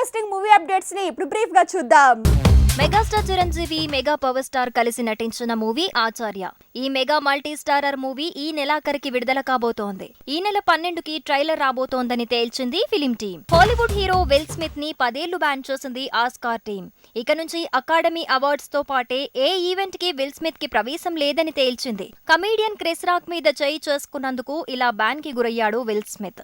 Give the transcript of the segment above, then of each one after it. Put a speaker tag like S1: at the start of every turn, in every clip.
S1: Interesting movie అప్డేట్స్ని ఇప్పుడు బ్రీఫ్గా చూద్దాం.
S2: Megastar Chiranjeevi mega power star కలిసి నటించిన మూవీ ఆచార్య. ఈ మెగా మల్టీ స్టారర్ మూవీ ఈ నెలాఖరికి విడుదల కాబోతోంది. ఈ నెల పన్నెండుకి ట్రైలర్ రాబోతోందని తేల్చింది film team. Hollywood hero Will స్మిత్ని పదేళ్ళు బ్యాన్ చేసింది ఆస్కార్ టీం. ఇక నుంచి అకాడమీ అవార్డ్స్తో పాటే ఏ ఈవెంట్కి విల్ స్మిత్కి ప్రవేశం లేదని తేల్చింది. కమీడియన్ క్రిస్ రాక్ మీద చేయి చేసుకున్నందుకు ఇలా బ్యాన్కి గురయ్యాడు విల్ స్మిత్.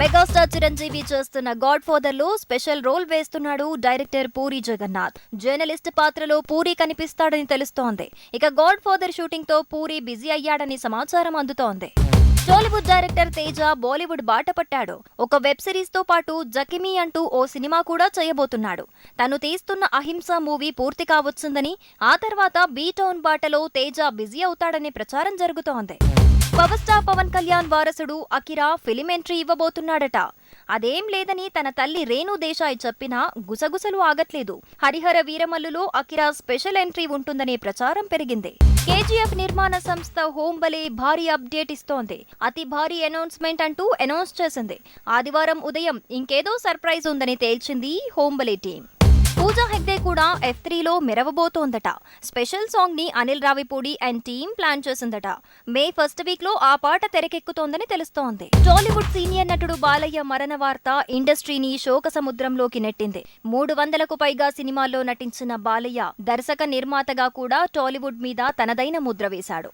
S2: మెగాస్టార్ చిరంజీవి చేస్తున్న గాడ్ ఫాదర్లో స్పెషల్ రోల్ వేస్తున్నాడు డైరెక్టర్ పూరి జగన్నాథ్. జర్నలిస్ట్ పాత్రలో పూరి కనిపిస్తాడని తెలుస్తోంది. ఇక గాడ్ ఫాదర్ షూటింగ్తో పూరి బిజీ అయ్యాడని సమాచారం అందుతోంది. టాలీవుడ్ డైరెక్టర్ తేజ బాలీవుడ్ బాట పట్టాడు. ఒక వెబ్ సిరీస్తో పాటు జకిమీ అంటూ ఓ సినిమా కూడా చేయబోతున్నాడు. తను తీస్తున్న అహింస మూవీ పూర్తి కావచ్చుందని ఆ తర్వాత బీ టౌన్ బాటలో తేజ బిజీ అవుతాడని ప్రచారం జరుగుతోంది. పవర్ స్టార్ పవన్ కళ్యాణ్ వారసుడు అకిరా ఫిలిం ఎంట్రీ ఇవ్వబోతున్నాడట. అదేం లేదని తన తల్లి రేణు దేశాయ్ చెప్పినా గుసగుసలు ఆగట్లేదు. హరిహర వీరమల్లులో అకిరా స్పెషల్ ఎంట్రీ ఉంటుందనే ప్రచారం పెరిగింది. కేజీఎఫ్ నిర్మాణ సంస్థ హోంబలే భారీ అప్డేట్ ఇస్తోంది. అతి భారీ అనౌన్స్మెంట్ అంటూ అనౌన్స్ చేసింది. ఆదివారం ఉదయం ఇంకేదో సర్ప్రైజ్ ఉందని తేల్చింది హోంబలే టీం. పూజా హెగ్డే కూడా ఎఫ్ త్రీలో మెరవబోతోందట. స్పెషల్ సాంగ్ని Anil Ravipudi and team plan చేసిందట. మే ఫస్ట్ వీక్లో ఆ పాట తెరకెక్కుతోందని తెలుస్తోంది. టాలీవుడ్ సీనియర్ నటుడు బాలయ్య మరణ వార్త ఇండస్ట్రీని శోక సముద్రంలోకి నెట్టింది. మూడు వందలకు పైగా సినిమాల్లో నటించిన బాలయ్య దర్శక నిర్మాతగా కూడా టాలీవుడ్ మీద తనదైన ముద్ర వేశాడు.